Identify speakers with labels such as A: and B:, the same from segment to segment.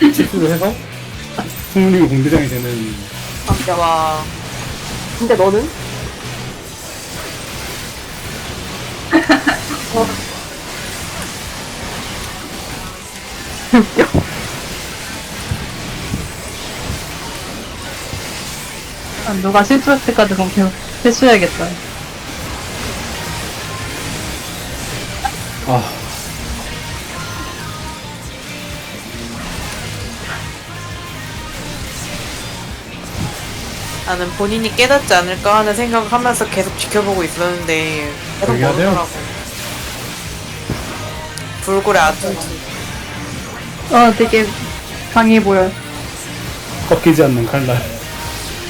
A: 실수를 해서 성문님이 공대장이 되는
B: 와,
C: 근데 너는? 어.
D: 아, 누가 실수할 때까지 그럼 계속 실수해야겠다.
B: 나는 본인이 깨닫지 않을까 하는 생각을 하면서 계속 지켜보고 있었는데 계속
A: 하세요.
B: 모르더라고. 불굴의 아tun트.
D: 어, 되게 강해 보여.
A: 꺾이지 않는 칼날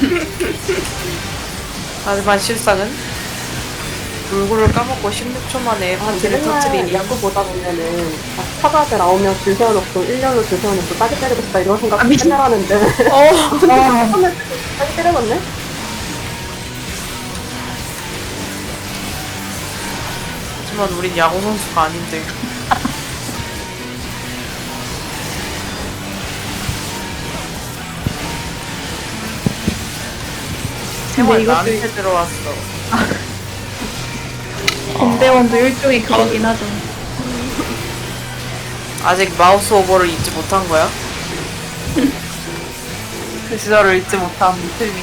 B: 하지만 실상은 불굴을 까먹고 16초 만에
C: 아,
B: 파티를
C: 맨날
B: 터뜨리니
C: 야구 보다 보면은 아, 타자들 9명 줄 세워놓고 1년을 줄 세워놓고 따기 때리고 싶다 이런 생각 맨날 하는데.
B: 어,
C: 처음에 따기 때려봤네?
B: 하지만 우린 야구 선수가 아닌데.
D: 근데 이것도
B: 나한테 들어왔어.
D: 김대원도 일종의 그거긴 하죠.
B: 아직 마우스 오버를 잊지 못한 거야?
D: 그 시절을 잊지 못한 틀린.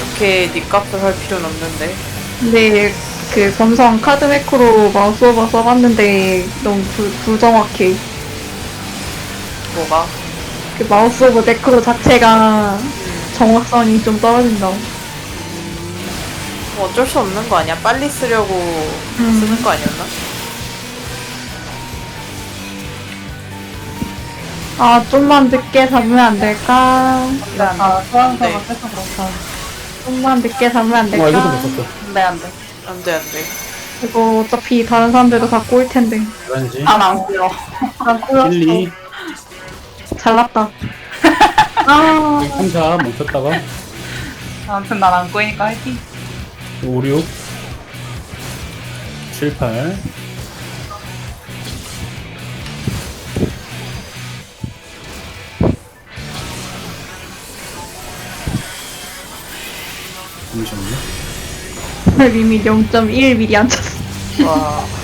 B: 이렇게 니 값을 할 필요는 없는데
D: 근데 그 검성 카드 매크로 마우스 오버 써봤는데 너무 불, 불정확해.
B: 뭐가?
D: 그 마우스 오버 매크로 자체가 정확성이 좀 떨어진다.
B: 뭐 어쩔 수 없는 거 아니야? 빨리 쓰려고
D: 음.
B: 쓰는 거 아니었나?
D: 아, 좀만 늦게 잡으면 안 될까? 아, 소환사가
B: 네.
D: 세서 그렇다. 좀만 늦게 잡으면
A: 안와
D: 될까?
A: 이것도 못 썼어
D: 네, 안 돼.
B: 안돼 안돼
D: 이거 어차피 다른 사람들도 갖고 올 텐데.
A: 11시
D: 안 보여. 안 보여.
A: 1, 2
D: 잘났다. 아,
A: 3, 4 멈췄다가
D: 아무튼 난 안 꼬이니까 화이팅.
A: 5, 6 7, 8 잠시만요
D: 이미 0.1mm 안 찼어.
B: 와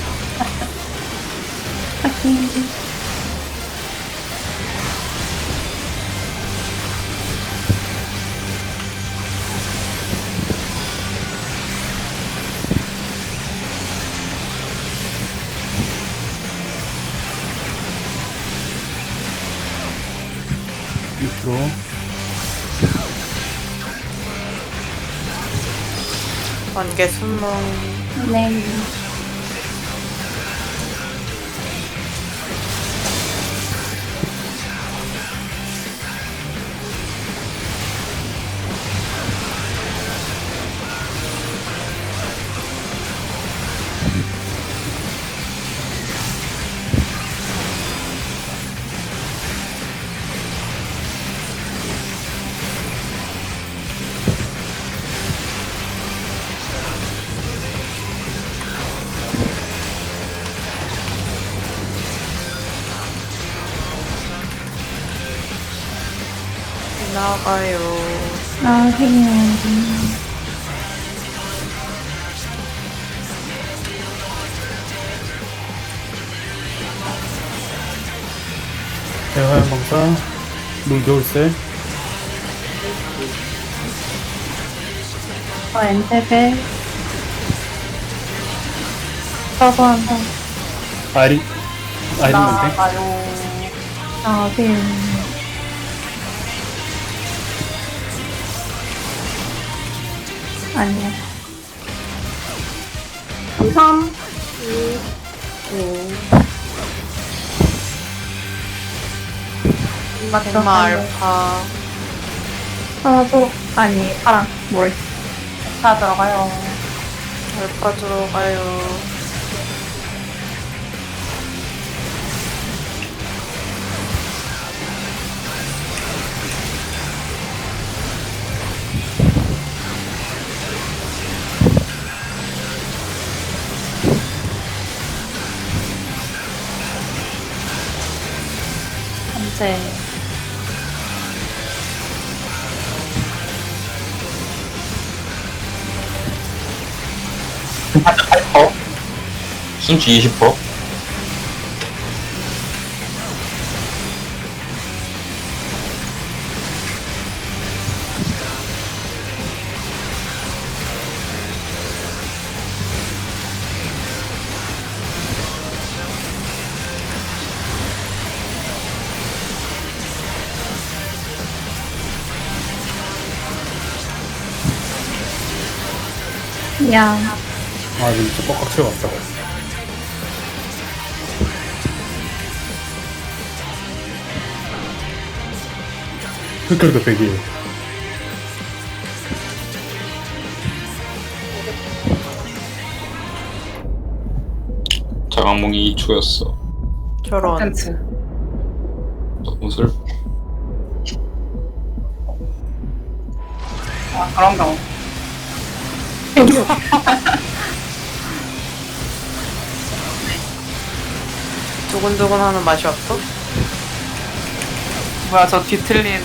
B: 번개 순몽
D: 네.
B: 나가요
D: 아, 생일.
A: 대화연 방사 물겨울새
D: 어, 엔테베. 서버한다.
A: 아리 아이린한테
D: 아, 네. 아니야.
C: 2, 3, 2, 5
B: 백마 알파
D: 하나 줘. 아니, 파랑. 뭘. 다 들어가요.
B: 알파 들어가요
D: 이제
E: 한자 8%? 순주 20%?
D: 야
A: 아 진짜 꽉꽉 채워왔다 흑혈도 100이에요
E: 자강몽이 2초였어.
B: 저런
D: 컨텐츠
E: 너무 슬
D: 아 그런가
B: 두근두근 하는 맛이 없어?
F: 뭐야 저 뒤틀린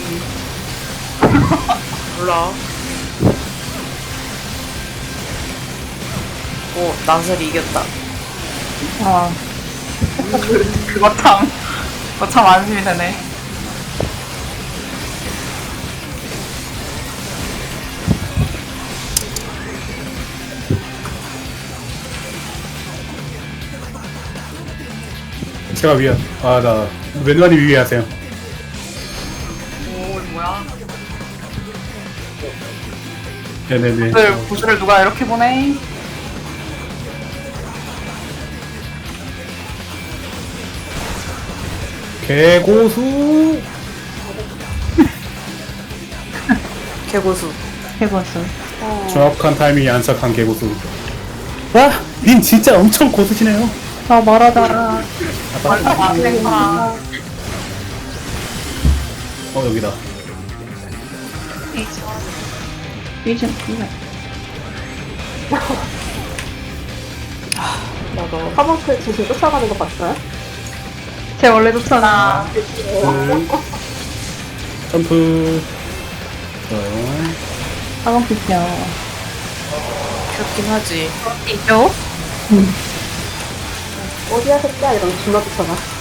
B: 몰라. 오 나설이 이겼다.
D: 아
F: 그거 참 그거 참 안심이 되네
A: 제가 위에 아나 왼발이 위에 하세요.
F: 오 이거 뭐야?
A: 네네네.
F: 구슬, 구슬을 누가 이렇게 보내?
A: 개고수.
B: 개고수.
D: 해봤어.
A: 정확한 타이밍이 안착한 개고수. 와! 님 진짜 엄청 고수시네요
D: 아 말하다
F: 아 생파
A: 어 여기다.
D: 위전 위전
B: 나도
C: 카본트 지금 쫓아가는 거 봤어요?
D: 제 원래 좋잖아
A: 둘 점프. 좋아요.
D: 사방 피죠
B: 귀엽긴 하지.
D: 있죠?
C: 어디야 새끼야 이러면 존나 쫓아가.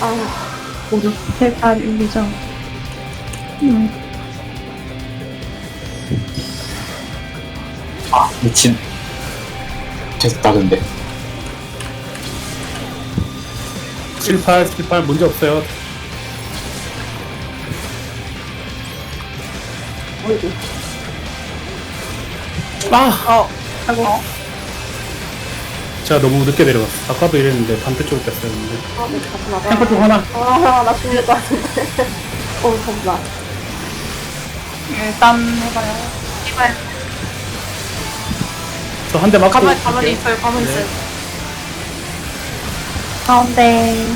C: 아,
D: 모두 세발 위전 음
E: 아, 미친. 됐다, 근데.
A: 78 78 문제 없어요
C: 어이구.
A: 아!
B: 어
D: 아이고
A: 제가 너무 늦게 내려갔어 아까도 이랬는데 반대쪽으로 뺐어야 했는데
C: 아, 네, 다시 나가.
A: 탱커 쪽 하나
C: 아, 나 죽을 것 같은데. 어, 잠시만.
F: 일단 해봐요
A: 저한 대 맞고
B: 가만히 가만히. 있어요. 가만히
A: 네.
B: 있어요.
D: 가운데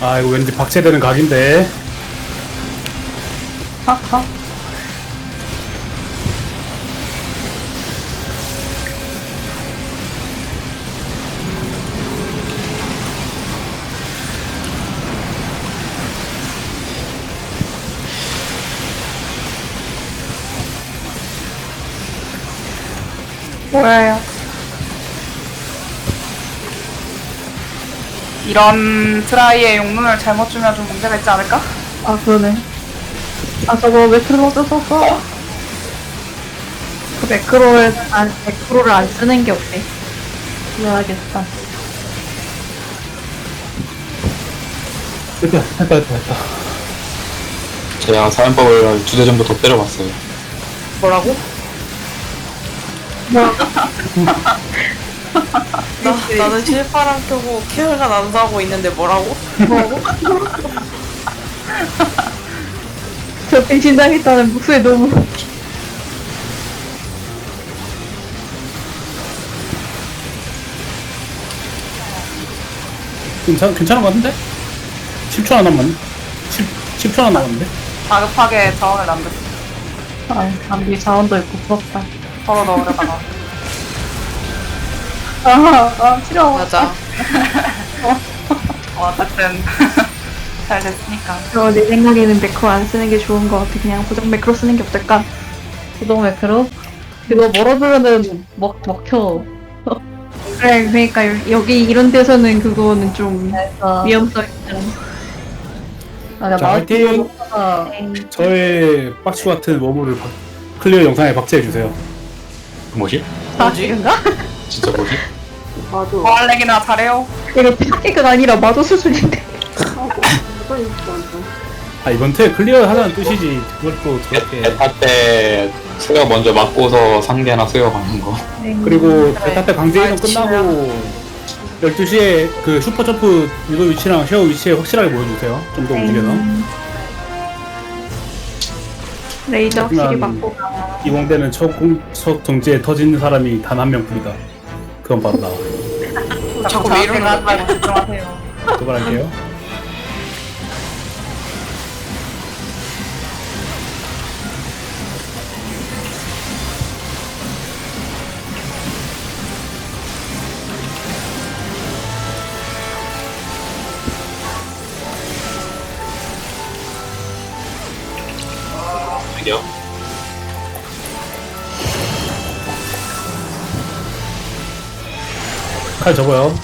A: 아 이거 왠지 박제되는 각인데.
D: 아까 뭐야요
F: 이런 트라이에 용눈을 잘못 주면 좀 문제가 있지 않을까?
D: 아 그러네 아 저거 매크로 썼었어 그 매크로를 안 매크로를 안 쓰는 게 어때 그래야겠다
A: 됐다 됐다 됐다 됐다
E: 제가 사연법을 두 대 정도 더 때려봤어요.
B: 뭐라고? 나, 나는 실파랑 켜고 케어가 난사하고 있는데 뭐라고?
D: 저 배신당했다는 목소리 너무.
A: 괜찮, 괜찮은 것 같은데? 10초 안 남았네 10, 10초 안 남았는데?
F: 다급하게 자원을 남겼어.
D: 아, 남기 자원도 있고 부럽다.
F: 서로 넣으려다가.
D: 아, 아, 싫어.
B: 맞아.
F: 어, 어쨌든. 잘 됐으니까.
D: 어, 내 생각에는 매크로 안 쓰는 게 좋은 것 같아. 그냥 고정 매크로 쓰는 게 어떨까? 고정 매크로? 그거 멀어두면은 먹, 먹혀. 그래, 그러니까 여- 여기 이런 데서는 그거는 좀 위험성 있잖아. 아, 나
A: 자, 화이팅!
D: 가
A: 저의 빡치 같은 워물을 박- 클리어 영상에 박제해주세요
E: 뭐지?
D: 사실인가?
E: 진짜 뭐지?
C: 맞아.
F: 보알렉이나 잘해요.
D: 이거 팩트가 아니라 마도 수술인데.
C: 이거 있어, 완전.
A: 아 이번 테 클리어 하자는 뜻이지 그걸 또 저렇게
E: 베타 때 수여 먼저 맞고서 상대나 수여 가는 거.
A: 그리고
B: 그래.
A: 베타 때 강제 이동 끝나고 12시에 그 슈퍼 점프 유도 위치랑 쉐어 위치에 확실하게 보여주세요 좀 더 움직여서
D: 레이저 확실히
A: 하지만
D: 맞고.
A: 이공대는 첫, 공, 첫 정지에 터지는 사람이 단 한 명뿐이다 그건 바로 나
B: 자꾸 왜 이러는 거야?
F: 말고 집중하세요.
A: 도발할게요
E: 저기
A: 칼 접어요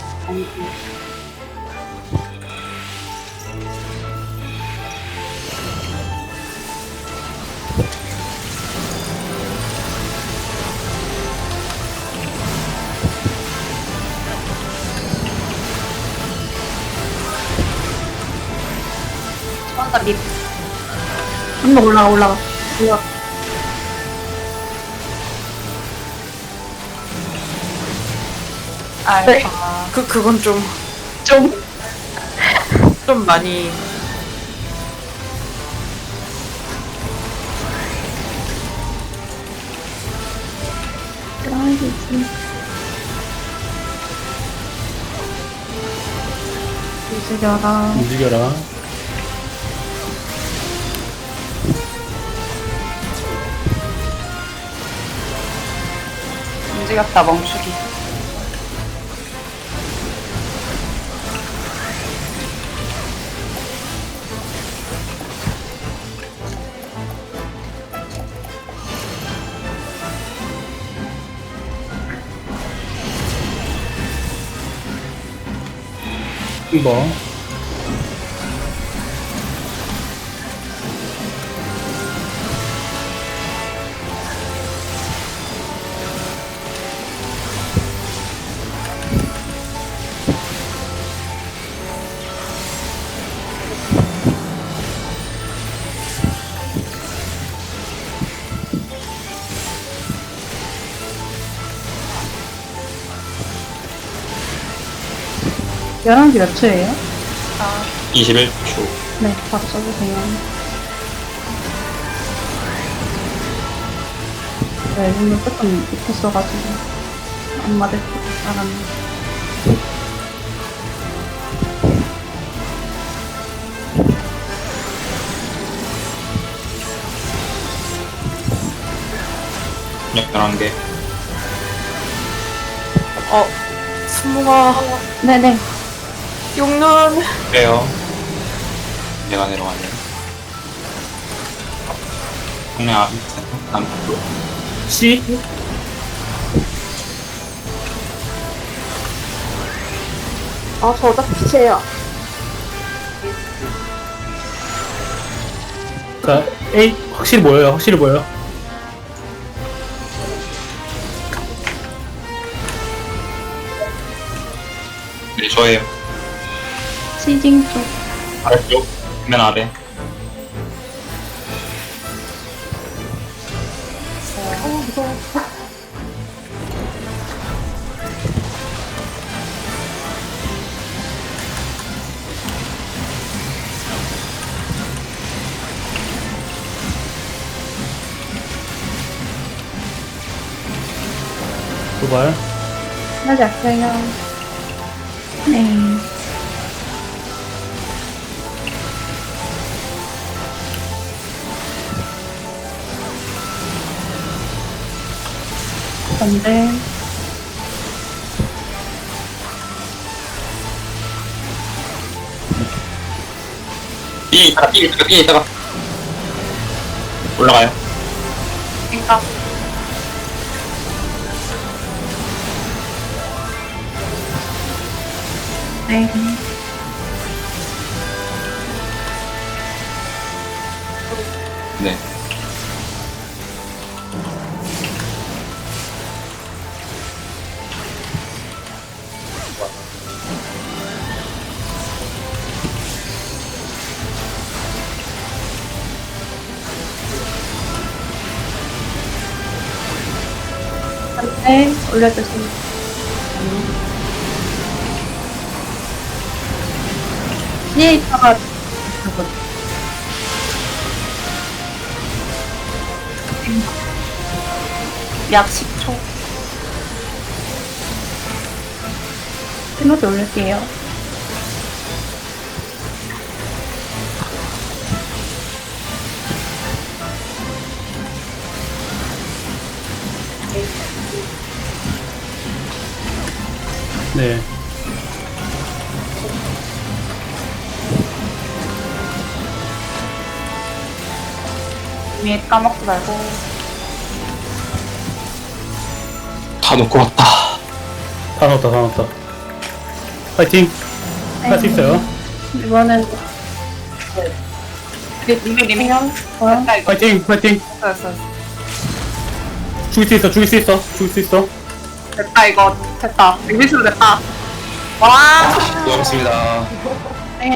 D: 한번 올라가, 올라가. 올라가.
F: 아,
D: 네.
F: 아,
B: 그, 그건 좀,
D: 좀.
B: 좀 많이.
D: 드라이브지. 움직여라.
A: 움직여라
F: 움직였다, 멈추기.
D: 一 11시 몇 초예요? 아.
E: 21초.
D: 네, 바로 써주세요. 네, 오늘 조금 못했어가지고안 맞을 것 같았네.
E: 그냥 11개.
B: 어, 스무가
D: 네네.
B: 용눈.
E: 그래요. 내가 내려가네. 그냥 앞, 남쪽으로.
A: C
C: 아, 저 어차피 피체예요.
A: 자 A 확실히 보여요 확실히 보여요
E: 네, 저예요.
D: 시징 쪽.
E: 아래쪽, 맨 아래.
C: 어, 무서워.
A: 도발.
D: 하지 않어요. 네. 건들.
E: 삐 있다가, 삐 있다가, 삐 있다가. 올라가요.
F: 그러니까
D: 네.
E: 네.
D: 올려주세요. 뒤에 있다가
F: 약 10초.
D: 스노드 올릴게요.
A: 네.
F: 위에 까먹지 말고.
E: 다 놓고 왔다.
A: 다 넣었다, 다 넣었다. 파이팅! 할 수 있어요.
D: 이번엔. 그냥 어,
F: 됐다 이거.
A: 파이팅! 파이팅! 죽일 수 있어, 죽일 수 있어, 죽일 수 있어.
F: 됐다 이거 됐다. 리미스로 됐다. 와.
E: 고맙습니다.